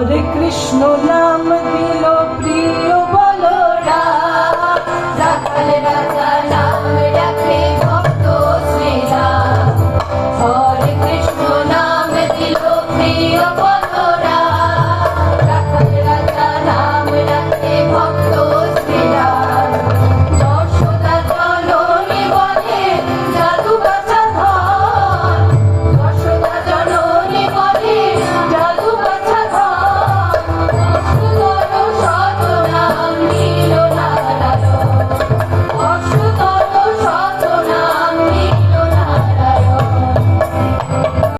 হরে কৃষ্ণ নাম দিল প্রিয় বলরা। সকাল রাজা নাম রাখে ভক্ত শ্রেরা হরে কৃষ্ণ নাম দিল প্রিয়